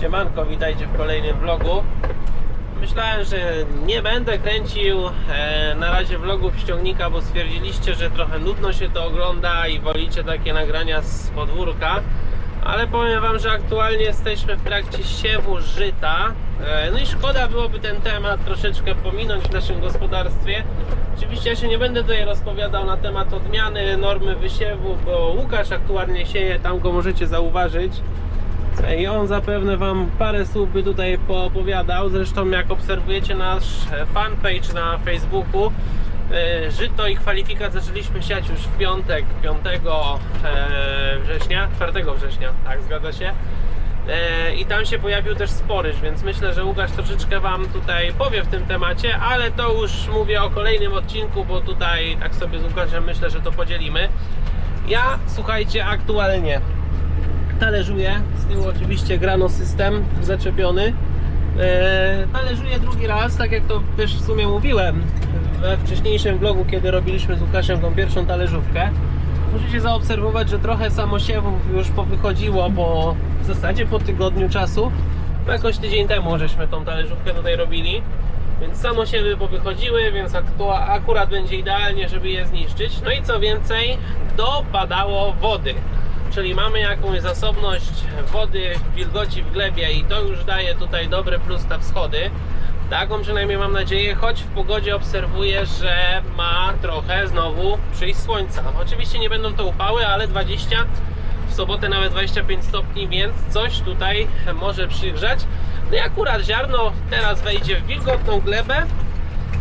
Siemanko, witajcie w kolejnym vlogu. Myślałem, że nie będę kręcił e, na razie vlogów ściągnika, bo stwierdziliście, że trochę nudno się to ogląda i wolicie takie nagrania z podwórka. Ale powiem Wam, że aktualnie jesteśmy w trakcie siewu żyta. E, no i szkoda byłoby ten temat troszeczkę pominąć w naszym gospodarstwie. Oczywiście ja się nie będę tutaj rozpowiadał na temat odmiany normy wysiewu, bo Łukasz aktualnie sieje, tam go możecie zauważyć. I on zapewne Wam parę słów by tutaj poopowiadał. Zresztą jak obserwujecie nasz fanpage na Facebooku, e, żyto i kwalifikat zaczęliśmy siać już w piątek, 5 e, września, 4 września, tak zgadza się. E, I tam się pojawił też sporyż, więc myślę, że Łukasz troszeczkę Wam tutaj powie w tym temacie, ale to już mówię o kolejnym odcinku, bo tutaj tak sobie z Łukaszem myślę, że to podzielimy. Ja, słuchajcie, aktualnie talerzuję. Z tyłu oczywiście grano system zaczepiony. Eee, talerzuję drugi raz, tak jak to też w sumie mówiłem we wcześniejszym vlogu, kiedy robiliśmy z Łukaszem tą pierwszą talerzówkę. Możecie zaobserwować, że trochę samosiewów już powychodziło po w zasadzie po tygodniu czasu. No jakoś tydzień temu żeśmy tą talerzówkę tutaj robili. Więc samosiewy powychodziły, więc akurat będzie idealnie, żeby je zniszczyć. No i co więcej, dopadało wody czyli mamy jakąś zasobność wody, wilgoci w glebie i to już daje tutaj dobry plus na wschody. Taką przynajmniej mam nadzieję, choć w pogodzie obserwuję, że ma trochę znowu przyjść słońca. Oczywiście nie będą to upały, ale 20, w sobotę nawet 25 stopni, więc coś tutaj może przygrzać. No i akurat ziarno teraz wejdzie w wilgotną glebę,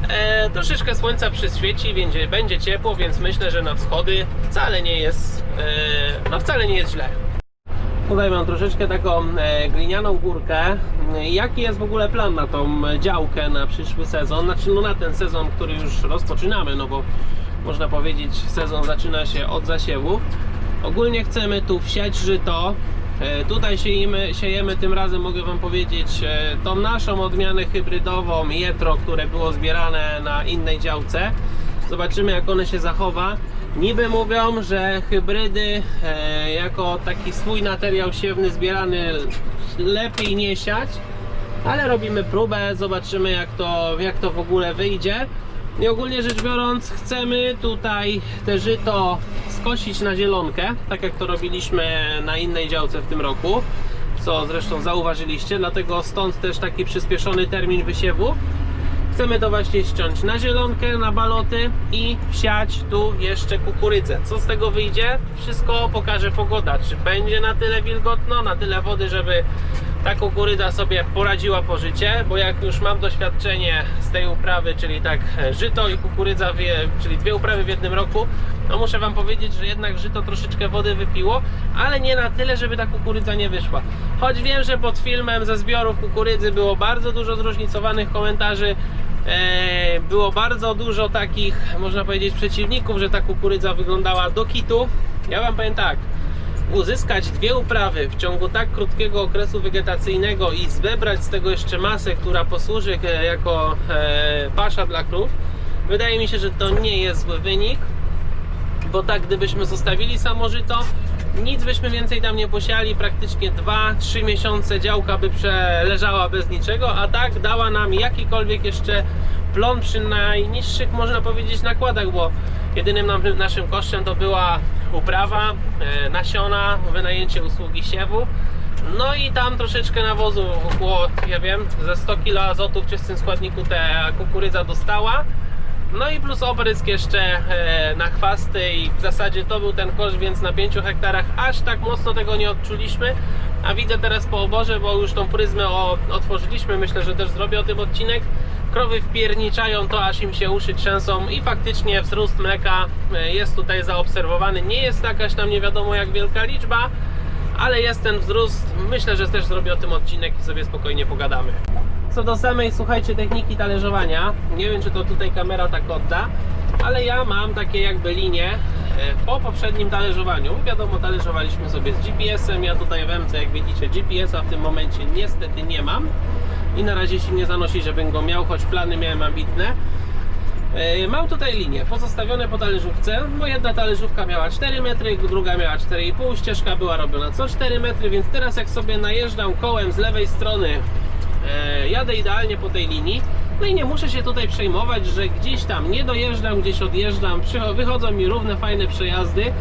E, troszeczkę słońca przyświeci, będzie, będzie ciepło, więc myślę, że na wschody wcale nie jest, e, no wcale nie jest źle. Tutaj mam troszeczkę taką e, glinianą górkę. Jaki jest w ogóle plan na tą działkę na przyszły sezon? Znaczy no na ten sezon, który już rozpoczynamy, no bo można powiedzieć sezon zaczyna się od zasiewów. Ogólnie chcemy tu wsiać żyto. E, Tutaj siejemy, siejemy tym razem, mogę Wam powiedzieć, e, tą naszą odmianę hybrydową Jetro, które było zbierane na innej działce. Zobaczymy jak one się zachowa. Niby mówią, że hybrydy e, jako taki swój materiał siewny zbierany lepiej nie siać, ale robimy próbę, zobaczymy jak to, jak to w ogóle wyjdzie. I ogólnie rzecz biorąc, chcemy tutaj te żyto skosić na zielonkę, tak jak to robiliśmy na innej działce w tym roku, co zresztą zauważyliście, dlatego stąd też taki przyspieszony termin wysiewu. Chcemy to właśnie ściąć na zielonkę, na baloty i wsiać tu jeszcze kukurydzę. Co z tego wyjdzie? Wszystko pokaże pogoda. Czy będzie na tyle wilgotno, na tyle wody, żeby ta kukurydza sobie poradziła po życie, bo jak już mam doświadczenie z tej uprawy, czyli tak żyto i kukurydza, czyli dwie uprawy w jednym roku, no muszę Wam powiedzieć, że jednak żyto troszeczkę wody wypiło, ale nie na tyle, żeby ta kukurydza nie wyszła. Choć wiem, że pod filmem ze zbiorów kukurydzy było bardzo dużo zróżnicowanych komentarzy, E, było bardzo dużo takich, można powiedzieć, przeciwników, że ta kukurydza wyglądała do kitu. Ja Wam powiem tak, uzyskać dwie uprawy w ciągu tak krótkiego okresu wegetacyjnego i zebrać z tego jeszcze masę, która posłuży e, jako e, pasza dla krów, wydaje mi się, że to nie jest zły wynik bo tak gdybyśmy zostawili samo żyto, nic byśmy więcej tam nie posiali, praktycznie 2-3 miesiące działka by przeleżała bez niczego, a tak dała nam jakikolwiek jeszcze plon przy najniższych, można powiedzieć, nakładach, bo jedynym naszym kosztem to była uprawa, e, nasiona, wynajęcie usługi siewu, no i tam troszeczkę nawozu, około, ja wiem, ze 100 kg azotu w czystym składniku ta kukurydza dostała. No i plus oprysk jeszcze e, na chwasty i w zasadzie to był ten koszt, więc na 5 hektarach aż tak mocno tego nie odczuliśmy. A widzę teraz po oborze, bo już tą pryzmę otworzyliśmy, myślę, że też zrobię o tym odcinek. Krowy wpierniczają to, aż im się uszy trzęsą i faktycznie wzrost mleka e, jest tutaj zaobserwowany. Nie jest jakaś tam nie wiadomo jak wielka liczba, ale jest ten wzrost. Myślę, że też zrobię o tym odcinek i sobie spokojnie pogadamy. Co do samej, słuchajcie, techniki talerzowania, nie wiem czy to tutaj kamera tak odda, ale ja mam takie jakby linie e, po poprzednim talerzowaniu. Wiadomo, talerzowaliśmy sobie z GPS-em, ja tutaj w MC, jak widzicie, GPS-a w tym momencie niestety nie mam i na razie się nie zanosi, żebym go miał, choć plany miałem ambitne. E, Mam tutaj linie pozostawione po talerzówce, bo jedna talerzówka miała 4 metry, druga miała 4,5, ścieżka była robiona co 4 metry, więc teraz jak sobie najeżdżam kołem z lewej strony, jadę idealnie po tej linii, no i nie muszę się tutaj przejmować, że gdzieś tam nie dojeżdżam, gdzieś odjeżdżam, wychodzą mi równe, fajne przejazdy,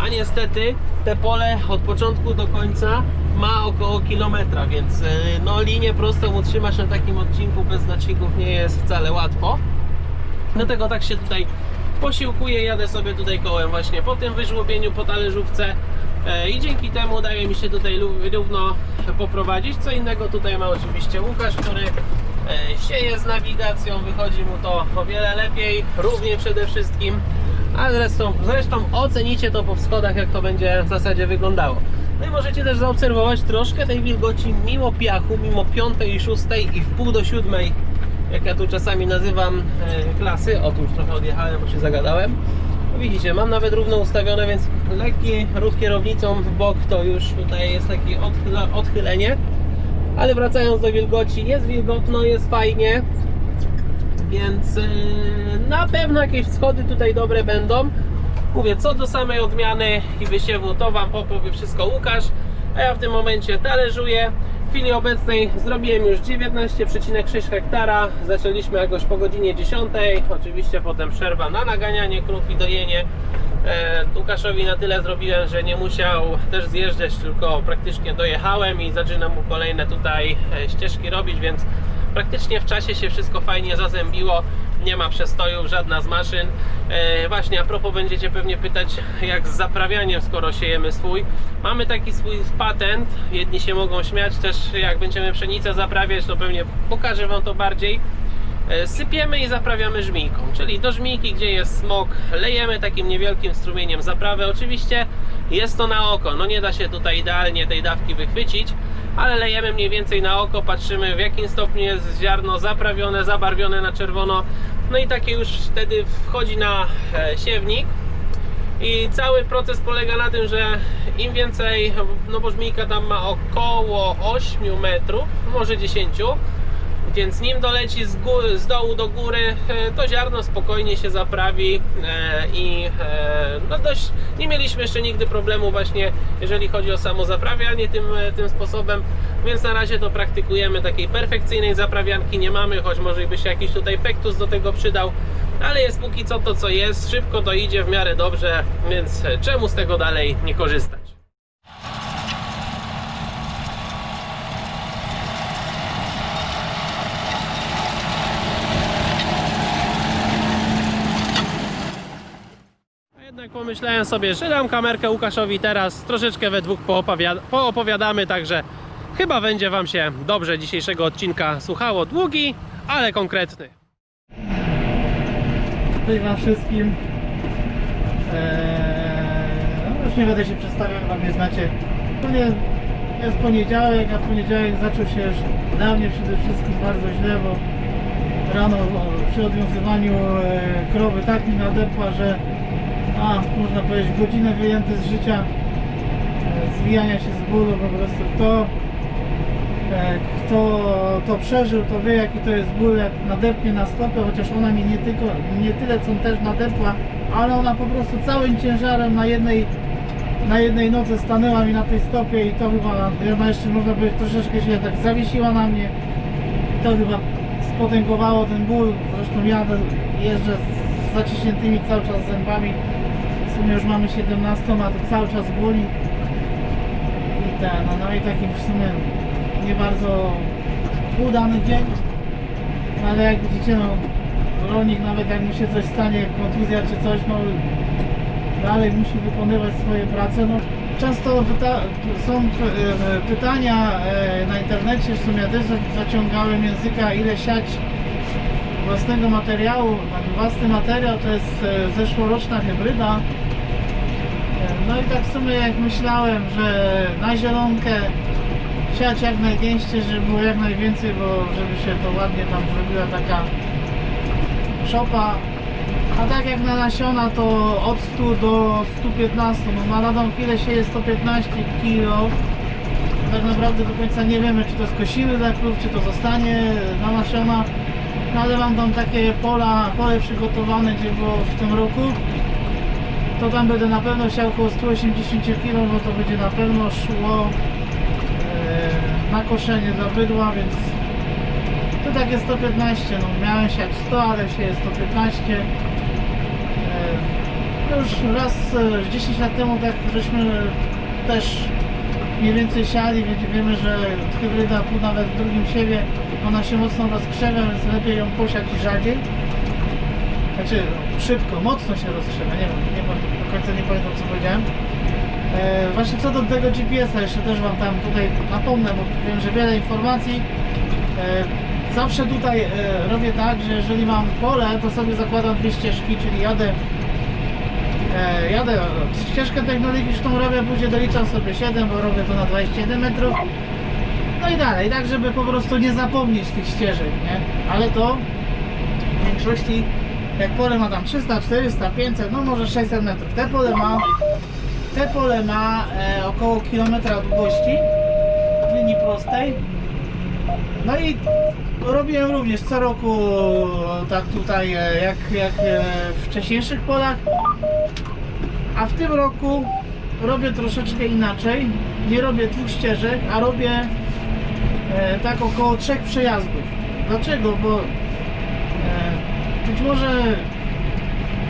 a niestety te pole od początku do końca ma około kilometra, więc e, no linię prostą utrzymać na takim odcinku bez znaczników nie jest wcale łatwo. Dlatego tak się tutaj posiłkuję, jadę sobie tutaj kołem właśnie po tym wyżłobieniu, po talerzówce. e, i dzięki temu udaje mi się tutaj równo poprowadzić. Co innego tutaj ma oczywiście Łukasz, który e, sieje z nawigacją, wychodzi mu to o wiele lepiej, równie przede wszystkim. A zresztą, zresztą ocenicie to po schodach, jak to będzie w zasadzie wyglądało. No i możecie też zaobserwować troszkę tej wilgoci mimo piachu, mimo piątej, szóstej i w pół do siódmej jak ja tu czasami nazywam e, klasy. O, już trochę odjechałem, bo się zagadałem. No widzicie, mam nawet równo ustawione, więc lekki ruch kierownicą w bok to już tutaj jest takie odchylenie. Ale wracając do wilgoci, jest wilgotno, jest fajnie, więc e, na pewno jakieś schody tutaj dobre będą. Mówię, co do samej odmiany i wysiewu, to Wam powie wszystko Łukasz, a ja w tym momencie talerzuję. W chwili obecnej zrobiłem już 19,6 hektara. Zaczęliśmy jakoś po godzinie 10. Oczywiście potem przerwa na naganianie krów i dojenie. E, Łukaszowi na tyle zrobiłem, że nie musiał też zjeżdżać, tylko praktycznie dojechałem i zaczynam mu kolejne tutaj e, ścieżki robić, więc praktycznie w czasie się wszystko fajnie zazębiło. Nie ma przestojów, żadna z maszyn. E, właśnie a propos będziecie pewnie pytać jak z zaprawianiem, skoro siejemy swój. Mamy taki swój patent. Jedni się mogą śmiać też jak będziemy pszenicę zaprawiać, to pewnie pokażę Wam to bardziej. E, Sypiemy i zaprawiamy żmijką, czyli do żmijki, gdzie jest smok, lejemy takim niewielkim strumieniem zaprawę. Oczywiście jest to na oko, no nie da się tutaj idealnie tej dawki wychwycić, ale lejemy mniej więcej na oko, patrzymy w jakim stopniu jest ziarno zaprawione, zabarwione na czerwono. No i takie już wtedy wchodzi na e, siewnik. I cały proces polega na tym, że im więcej, no bo żmijka tam ma około 8 metrów, może 10, więc nim doleci z, góry, z dołu do góry, e, to ziarno spokojnie się zaprawi e, i e, no dość, nie mieliśmy jeszcze nigdy problemu właśnie jeżeli chodzi o samo zaprawianie tym, tym sposobem, więc na razie to praktykujemy takiej perfekcyjnej zaprawianki. Nie mamy, choć może by się jakiś tutaj pektus do tego przydał, ale jest póki co to co jest, szybko to idzie w miarę dobrze, więc czemu z tego dalej nie korzystać? A Jednak pomyślałem sobie, że dam kamerkę Łukaszowi teraz, troszeczkę we dwóch poopowiada- poopowiadamy, także chyba będzie Wam się dobrze dzisiejszego odcinka słuchało. Długi, ale konkretny. Cześć Wam wszystkim. Eee, no już nie będę się przedstawiał, Wam nie znacie. Ogólnie jest poniedziałek, a poniedziałek zaczął się już dla mnie przede wszystkim bardzo źle, bo rano przy odwiązywaniu e, krowy tak mi nadepła, że a, można powiedzieć godzinę wyjęte z życia, e, zwijania się z bólu po prostu. Kto, e, kto to przeżył, to wie jaki to jest ból, jak nadepnie na stopę, chociaż ona mi nie, tylko, nie tyle co też nadepła, ale ona po prostu całym ciężarem na jednej na jednej nocy stanęła mi na tej stopie i to chyba, ona jeszcze można powiedzieć troszeczkę się tak zawiesiła na mnie. I to chyba spotęgowało ten ból, zresztą ja jeżdżę z zaciśniętymi cały czas zębami, sumie już mamy 17, a to cały czas boli i ten, no, no i taki w sumie nie bardzo udany dzień, no, ale jak widzicie, no rolnik nawet jak mu się coś stanie, kontuzja czy coś, no dalej musi wykonywać swoje prace. No, często pyta są e, pytania e, na internecie, w sumie też za- zaciągałem języka, ile siać własnego materiału. Własny materiał to jest e, zeszłoroczna hybryda. No i tak w sumie jak myślałem, że na zielonkę siać jak najgęściej, żeby było jak najwięcej, bo żeby się to ładnie tam zrobiła taka szopa. A tak jak na nasiona to od 100 do 115, no na daną chwilę się jest 115 kg. Tak naprawdę do końca nie wiemy czy to skosimy dla czy to zostanie na nasiona. No ale mam tam takie pola, pole przygotowane, gdzie było w tym roku. To tam będę na pewno chciał około 180 kg, bo to będzie na pewno szło e, na koszenie dla bydła, więc to takie 115, no miałem siać 100, ale jest 115. E, już raz e, 10 lat temu tak żeśmy też mniej więcej siali, więc wiemy, że hybryda tu nawet w drugim siewie ona się mocno rozkrzewia, więc lepiej ją posiać rzadziej. Znaczy szybko, mocno się rozkrzewia, nie wiem, nie, do końca nie pamiętam co powiedziałem. E, właśnie co do tego GPS-a jeszcze też Wam tam tutaj napomnę, bo wiem, że wiele informacji. E, zawsze tutaj e, robię tak, że jeżeli mam pole, to sobie zakładam dwie ścieżki, czyli jadę E, jadę, ścieżkę technologiczną robię, później doliczam sobie 7, bo robię to na 21 metrów. No i dalej, tak żeby po prostu nie zapomnieć tych ścieżek, nie? Ale to w większości, jak pole ma tam 300, 400, 500, no może 600 metrów. Te pole ma, te pole ma e, około kilometra długości linii prostej. No i robiłem również co roku tak tutaj e, jak, jak e, w wcześniejszych polach. A w tym roku robię troszeczkę inaczej. Nie robię dwóch ścieżek, a robię e, tak około trzech przejazdów. Dlaczego? Bo być może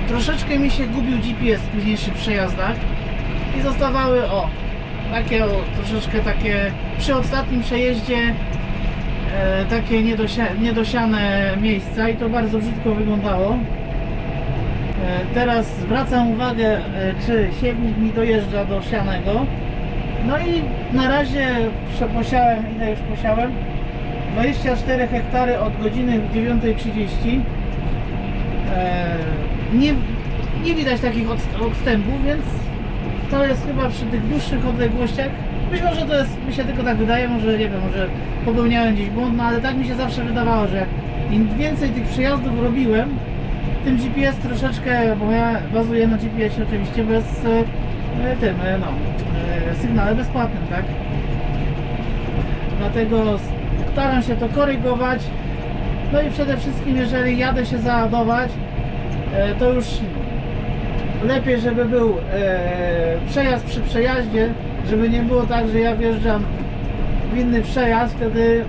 troszeczkę mi się gubił GPS w późniejszych przejazdach i zostawały o takie o, troszeczkę takie przy ostatnim przejeździe e, takie niedosia, niedosiane miejsca i to bardzo brzydko wyglądało. E, Teraz zwracam uwagę, e, czy siewnik mi dojeżdża do sianego. No i na razie przeposiałem, ile już posiałem? 24 hektary od godziny 9.30. E, Nie, nie widać takich odst- odstępów, więc to jest chyba przy tych dłuższych odległościach. Być może to jest, mi się tylko tak wydaje, może nie wiem, może popełniałem gdzieś błąd, no ale tak mi się zawsze wydawało, że im więcej tych przejazdów robiłem, tym GPS troszeczkę, bo ja bazuję na GPS oczywiście bez e, tym, e, no, e, sygnale bezpłatnym, tak? Dlatego staram się to korygować. No i przede wszystkim, jeżeli jadę się załadować, e, to już lepiej, żeby był e, przejazd przy przejaździe, żeby nie było tak, że ja wjeżdżam w inny przejazd, wtedy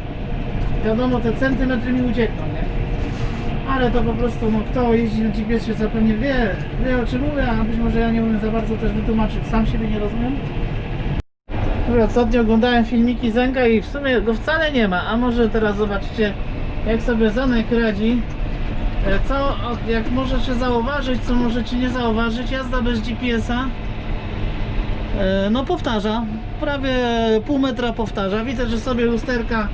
wiadomo, te centymetry mi uciekną, nie? Ale to po prostu, no kto jeździ na GPS się zapewne wie, wie o czym mówię, a być może ja nie umiem za bardzo też wytłumaczyć, sam siebie nie rozumiem. Mówię, Ostatnio oglądałem filmiki Zenka i w sumie go wcale nie ma, a może teraz zobaczycie jak sobie Zenek radzi. E, Co, jak możecie zauważyć, co możecie nie zauważyć, jazda bez GPS-a e, no powtarza, prawie pół metra powtarza. Widzę, że sobie lusterka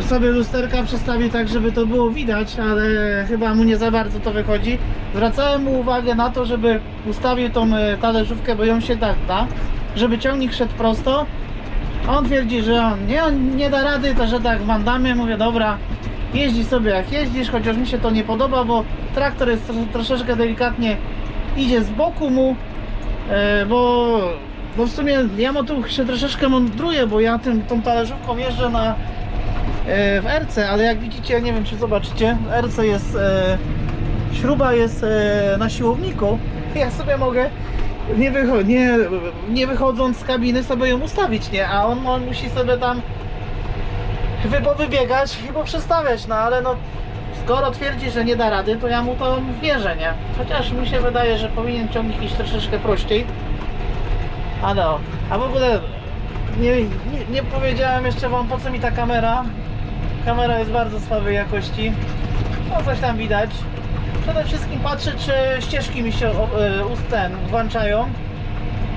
sobie lusterka przestawi tak, żeby to było widać, ale chyba mu nie za bardzo to wychodzi. Zwracałem mu uwagę na to, żeby ustawił tą e, talerzówkę, bo ją się tak da, żeby ciągnik szedł prosto. On twierdzi, że on nie, on nie da rady, to że tak w. Mówię, dobra, jeździ sobie jak jeździsz, chociaż mi się to nie podoba, bo traktor jest tro- troszeczkę delikatnie idzie z boku mu, e, bo, bo w sumie ja mu tu się troszeczkę mądruję, bo ja tym, tą talerzówką jeżdżę na e, w RC, ale jak widzicie, nie wiem czy zobaczycie, RC jest, e, śruba jest na siłowniku. Ja sobie mogę nie, wycho- nie, nie wychodząc z kabiny sobie ją ustawić, nie? A on, on musi sobie tam wy- wybiegać i poprzestawiać, no ale no skoro twierdzi, że nie da rady, to ja mu to wierzę, nie? Chociaż mi się wydaje, że powinien ciągnik iść troszeczkę prościej. A no, a w ogóle nie, nie, nie powiedziałem jeszcze wam po co mi ta kamera. Kamera jest bardzo słabej jakości. No coś tam widać. Przede wszystkim patrzę, czy ścieżki mi się e, ust ten włączają.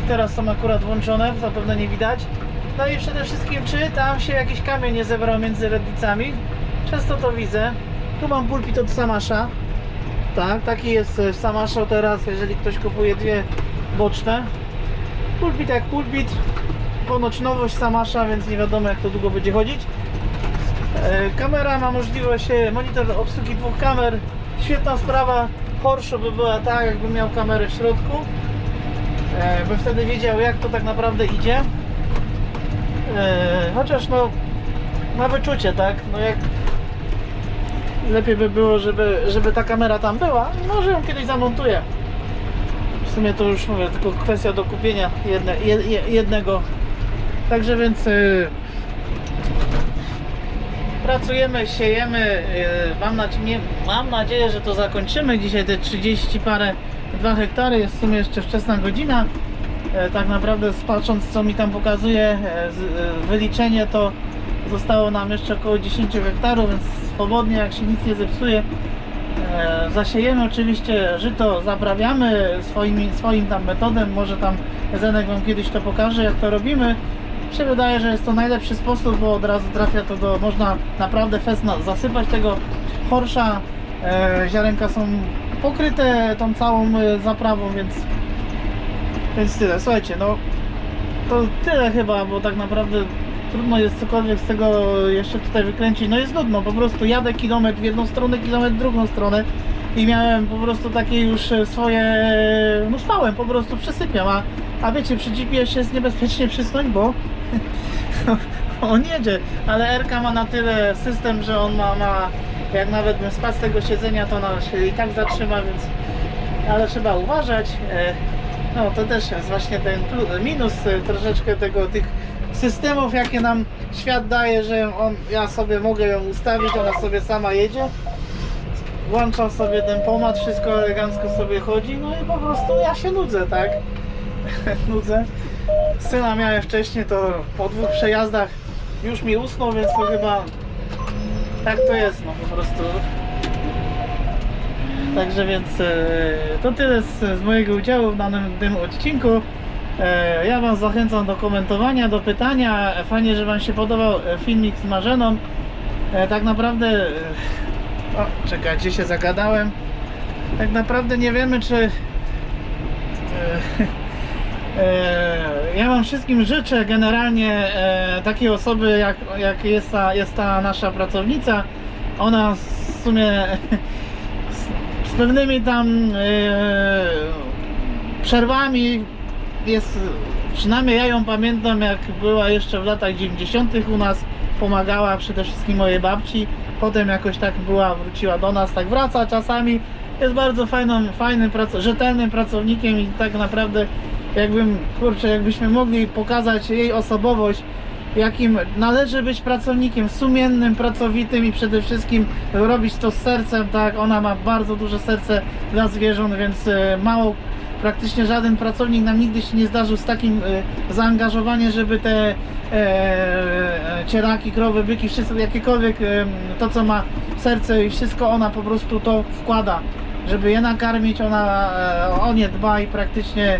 Teraz są akurat włączone, zapewne nie widać. No i przede wszystkim, czy tam się jakiś kamień nie zebrał między rednicami. Często to widzę. Tu mam pulpit od Samasza. Tak, taki jest e, Samasza teraz, jeżeli ktoś kupuje dwie boczne. Pulpit jak pulpit. Ponoć nowość Samasza, więc nie wiadomo jak to długo będzie chodzić. E, Kamera ma możliwość, e, monitor obsługi dwóch kamer. Świetna sprawa. Porsche by była tak, jakby miał kamerę w środku. E, By wtedy wiedział jak to tak naprawdę idzie. E, Chociaż no na wyczucie, tak? No jak lepiej by było, żeby, żeby ta kamera tam była. Może ją kiedyś zamontuję. W sumie to już mówię, tylko kwestia do kupienia jedne, je, je, jednego. Także więc y, pracujemy, siejemy. y, mam, mam nadzieję, że to zakończymy. Dzisiaj te 30 parę, 2 hektary jest w sumie jeszcze wczesna godzina. E, Tak naprawdę patrząc co mi tam pokazuje e, e, wyliczenie to zostało nam jeszcze około 10 hektarów, więc swobodnie jak się nic nie zepsuje zasiejemy oczywiście żyto, zaprawiamy swoimi, swoim tam metodem, może tam Zenek Wam kiedyś to pokaże jak to robimy. Się wydaje, że jest to najlepszy sposób, bo od razu trafia to do, można naprawdę fest zasypać tego chorsza. E, ziarenka są pokryte tą całą e, zaprawą, więc więc tyle, słuchajcie, no to tyle chyba, bo tak naprawdę trudno jest cokolwiek z tego jeszcze tutaj wykręcić. No jest nudno, po prostu jadę kilometr w jedną stronę, kilometr w drugą stronę i miałem po prostu takie już e, swoje, no spałem, po prostu przesypiam, a, a wiecie, przy GPS jest niebezpiecznie przysnąć, bo on jedzie, ale RK ma na tyle system, że on ma, ma jak nawet bym spadł z tego siedzenia, to ona się i tak zatrzyma, więc ale trzeba uważać. E, No to też jest właśnie ten minus e, troszeczkę tego tych systemów, jakie nam świat daje, że on, ja sobie mogę ją ustawić, ona sobie sama jedzie. Włączam sobie ten pomad, wszystko elegancko sobie chodzi, no i po prostu ja się nudzę, tak? nudzę. Syna miałem wcześniej, to po dwóch przejazdach już mi usnął, więc to chyba tak to jest, no po prostu. Także więc e, to tyle z, z mojego udziału w danym tym odcinku. E, Ja Was zachęcam do komentowania, do pytania. Fajnie, że Wam się podobał e, filmik z Marzeną. Tak naprawdę. O, czekajcie, się zagadałem. Tak naprawdę nie wiemy, czy. e, e, Ja Wam wszystkim życzę generalnie e, takiej osoby, jak, jak jest, ta, jest ta nasza pracownica. Ona w sumie z, pewnymi tam przerwami jest, przynajmniej ja ją pamiętam jak była jeszcze w latach 90. u nas, pomagała przede wszystkim mojej babci, potem jakoś tak była, wróciła do nas, tak wraca czasami, jest bardzo fajną, fajnym, rzetelnym pracownikiem i tak naprawdę jakbym, kurczę, jakbyśmy mogli pokazać jej osobowość, jakim należy być pracownikiem sumiennym, pracowitym i przede wszystkim robić to z sercem, tak, ona ma bardzo duże serce dla zwierząt, więc e, mało, praktycznie żaden pracownik nam nigdy się nie zdarzył z takim e, zaangażowaniem, żeby te e, e, cieraki, krowy, byki, wszystko, jakiekolwiek to co ma serce i wszystko ona po prostu to wkłada, żeby je nakarmić, ona o nie dba i praktycznie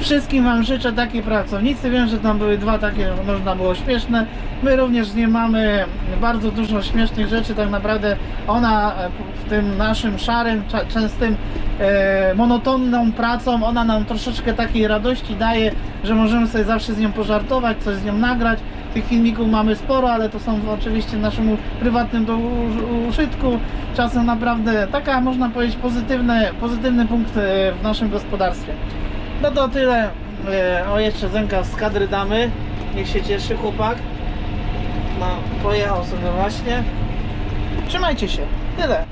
Wszystkim Wam życzę takiej pracownicy. Wiem, że tam były dwa takie, można było śmieszne. My również nie mamy bardzo dużo śmiesznych rzeczy. Tak naprawdę ona e, w tym naszym szarym, częstym, e, monotonną pracą, ona nam troszeczkę takiej radości daje, że możemy sobie zawsze z nią pożartować, coś z nią nagrać. Tych filmików mamy sporo, ale to są oczywiście naszemu prywatnym do użytku. Czasem naprawdę taka, można powiedzieć, pozytywny, pozytywny punkt e, w naszym gospodarstwie. No to tyle. E, O jeszcze Zenka z kadry damy. Niech się cieszy chłopak. No, pojechał sobie właśnie. Trzymajcie się. Tyle.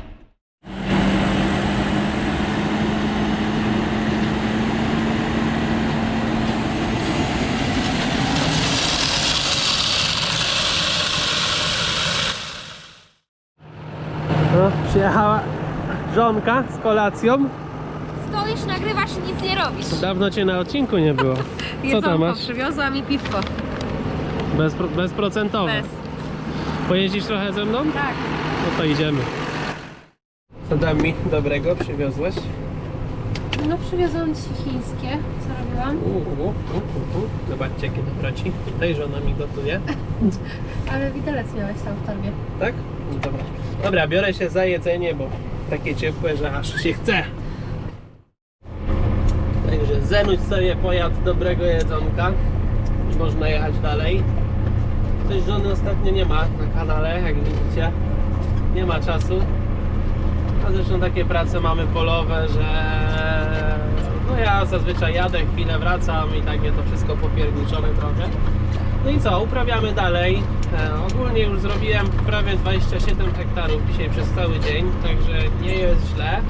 Przyjechała żonka z kolacją. Nagrywasz i nic nie robisz. Dawno cię na odcinku nie było. Co tam Jedzonko masz? przywiozła mi piwko. Bezpro, bezprocentowe. Bez. Pojeździsz trochę ze mną? Tak. No to idziemy. Co tam mi dobrego przywiozłeś? No przywiozłam ci chińskie. Co robiłam? Uuu, uh, uh, uh. Zobaczcie jakie dobroci. Tutaj żona mi gotuje. Ale widelec miałeś tam w torbie. Tak? No dobra. Dobra, biorę się za jedzenie, bo takie ciepłe, że aż się chce. Zenuć sobie pojadł dobrego jedzonka i można jechać dalej. Coś żony ostatnio nie ma na kanale, jak widzicie. Nie ma czasu. A zresztą takie prace mamy polowe, że no ja zazwyczaj jadę, chwilę wracam i takie to wszystko popierniczone trochę. No i co, uprawiamy dalej. E, ogólnie już zrobiłem prawie 27 hektarów dzisiaj przez cały dzień, także nie jest źle.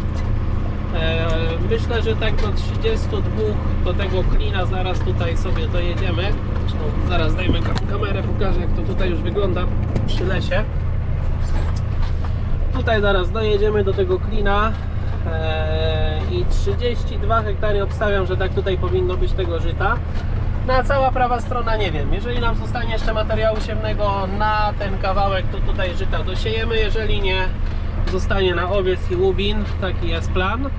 E, myślę, że tak do 32 do tego klina zaraz tutaj sobie dojedziemy. Zresztą zaraz dajmy kam- kamerę, pokażę jak to tutaj już wygląda przy lesie. Tutaj zaraz dojedziemy do tego klina e, i 32 hektary obstawiam, że tak tutaj powinno być tego żyta. Na cała prawa strona nie wiem. Jeżeli nam zostanie jeszcze materiału siewnego na ten kawałek, to tutaj żyta dosiejemy. Jeżeli nie, zostanie na owiec i łubin. Taki jest plan.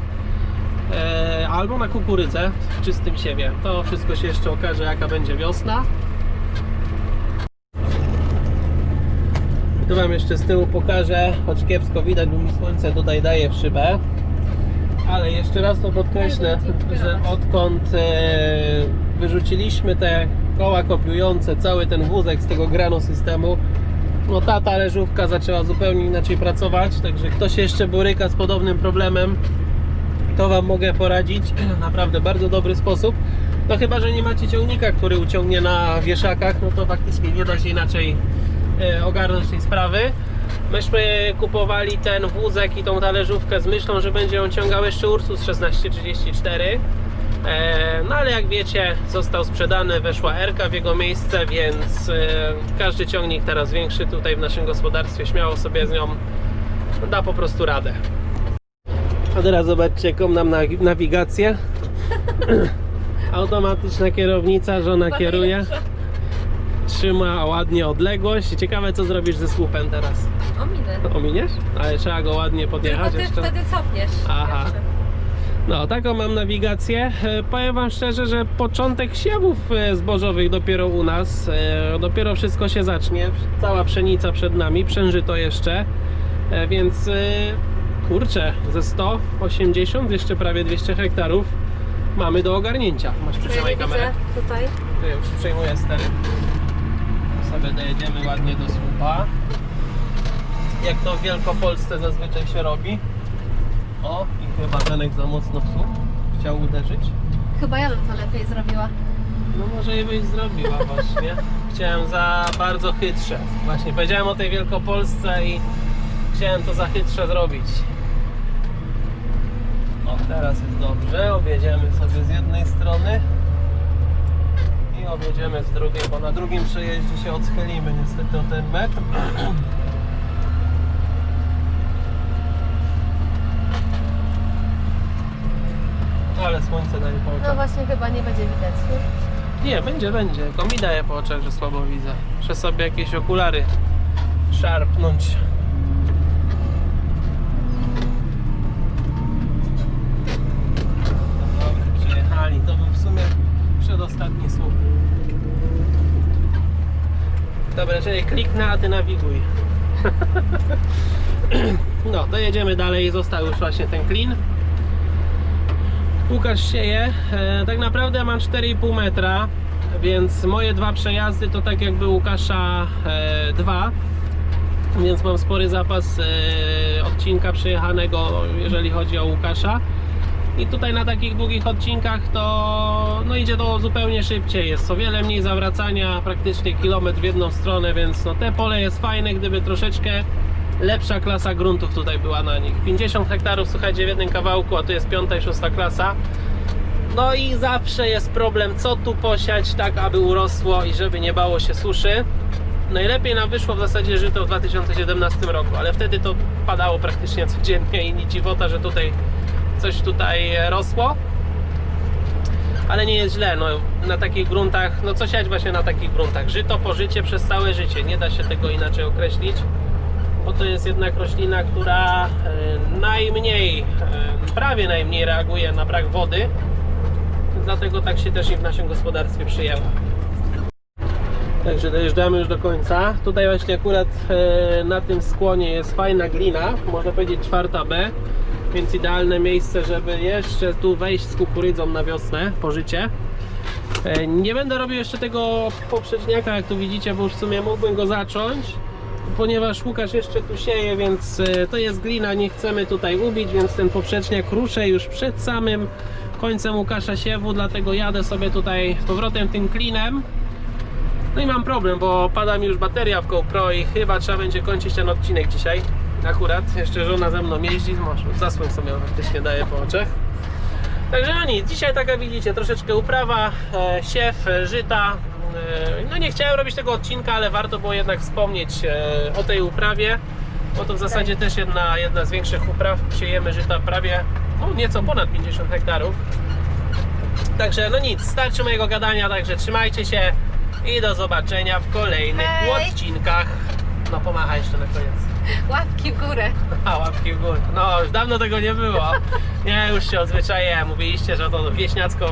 E, albo na kukurydzę w czystym siewie. To wszystko się jeszcze okaże, jaka będzie wiosna. Tu Wam jeszcze z tyłu pokażę, choć kiepsko widać, bo mi słońce tutaj daje w szybę. Ale jeszcze raz to podkreślę, że odkąd e, wyrzuciliśmy te koła kopiujące, cały ten wózek z tego grano systemu, no ta talerzówka zaczęła zupełnie inaczej pracować, także kto się jeszcze boryka z podobnym problemem, to Wam mogę poradzić. Naprawdę bardzo dobry sposób. No chyba, że nie macie ciągnika, który uciągnie na wieszakach, no to faktycznie nie da się inaczej e, ogarnąć tej sprawy. Myśmy kupowali ten wózek i tą talerzówkę z myślą, że będzie on ciągał jeszcze Ursus 1634. E, No ale jak wiecie, został sprzedany, weszła Erka w jego miejsce, więc e, każdy ciągnik teraz większy tutaj w naszym gospodarstwie śmiało sobie z nią da po prostu radę. A teraz zobaczcie jaką nam nawi- nawigację. Automatyczna kierownica, żona kieruje. Trzyma ładnie odległość. Ciekawe co zrobisz ze słupem teraz. Ominę. Ominiesz? Ale trzeba go ładnie Tylko podjechać ty jeszcze. wtedy cofniesz. Aha. Jeszcze. No, taką mam nawigację. E, Powiem Wam szczerze, że początek siewów e, zbożowych dopiero u nas. E, Dopiero wszystko się zacznie. Cała pszenica przed nami, przężyto jeszcze. E, Więc e, kurczę, ze 180, jeszcze prawie 200 hektarów mamy do ogarnięcia. Masz przytrzymaj kamerę. widzę tutaj. Tu już przejmuję stery. Sobie dojedziemy ładnie do słupa. Jak to w Wielkopolsce zazwyczaj się robi. O, i chyba Zenek za mocno w słup chciał uderzyć. Chyba ja bym to lepiej zrobiła. No może i byś zrobiła właśnie. Chciałem za bardzo chytrze. Właśnie powiedziałem o tej Wielkopolsce i chciałem to za chytrze zrobić. Teraz jest dobrze. Objedziemy sobie z jednej strony i objedziemy z drugiej, bo na drugim przejeździe się odchylimy niestety o ten metr. Ale słońce daje po No oczach. właśnie chyba nie będzie widać. Nie? Nie, będzie, będzie. Tylko mi daje po oczach, że słabo widzę. Muszę sobie jakieś okulary szarpnąć. Dobra, przyjechali. To był w sumie przedostatni słup. Dobra, czyli kliknę, a ty nawiguj. No, to jedziemy dalej. Został już właśnie ten klin. Łukasz sieje. E, tak naprawdę mam 4,5 metra, więc moje dwa przejazdy to tak jakby Łukasza e, dwa. Więc mam spory zapas e, odcinka przejechanego, jeżeli chodzi o Łukasza. I tutaj na takich długich odcinkach to no idzie to zupełnie szybciej. Jest o wiele mniej zawracania, praktycznie kilometr w jedną stronę, więc no te pole jest fajne, gdyby troszeczkę lepsza klasa gruntów tutaj była na nich. 50 hektarów, słuchajcie, w jednym kawałku, a tu jest piąta i szósta klasa. No i zawsze jest problem, co tu posiać, tak aby urosło i żeby nie bało się suszy. Najlepiej nam wyszło w zasadzie żyto w 2017 roku, ale wtedy to padało praktycznie codziennie i dziwota, że tutaj coś tutaj rosło. Ale nie jest źle, no na takich gruntach, no co siać właśnie na takich gruntach? Żyto po życie przez całe życie, nie da się tego inaczej określić bo to jest jednak roślina, która e, najmniej, e, prawie najmniej reaguje na brak wody. Dlatego tak się też i w naszym gospodarstwie przyjęła. Także dojeżdżamy już do końca. Tutaj właśnie akurat e, na tym skłonie jest fajna glina, można powiedzieć czwarta B, więc idealne miejsce, żeby jeszcze tu wejść z kukurydzą na wiosnę, pożycie. E, Nie będę robił jeszcze tego poprzeczniaka, jak tu widzicie, bo już w sumie mógłbym go zacząć ponieważ Łukasz jeszcze tu sieje, więc e, to jest glina, nie chcemy tutaj ubić, więc ten poprzeczniak ruszę już przed samym końcem Łukasza siewu, dlatego jadę sobie tutaj z powrotem tym klinem. No i mam problem, bo pada mi już bateria w GoPro i chyba trzeba będzie kończyć ten odcinek dzisiaj. Akurat, jeszcze żona ze mną jeździ, zasłoń sobie faktycznie daje po oczach. Także no nic, dzisiaj taka widzicie, troszeczkę uprawa, e, siew, e, żyta. E, no nie chciałem robić tego odcinka, ale warto było jednak wspomnieć e, o tej uprawie, bo to w zasadzie też jedna, jedna z większych upraw. Siejemy żyta prawie, no nieco ponad 50 hektarów. Także no nic, starczy mojego gadania, także trzymajcie się i do zobaczenia w kolejnych Hej. odcinkach. No pomachaj jeszcze na koniec. Łapki w górę. A, łapki w górę. No, już dawno tego nie było. Nie, już się odzwyczaiłem. Mówiliście, że to wieśniacką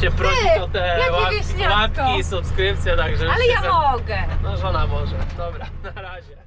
się prosi o te jakie łapki, wieśniacko? łapki, subskrypcje, także już Ale się ja za- mogę. No, żona może. Dobra, na razie.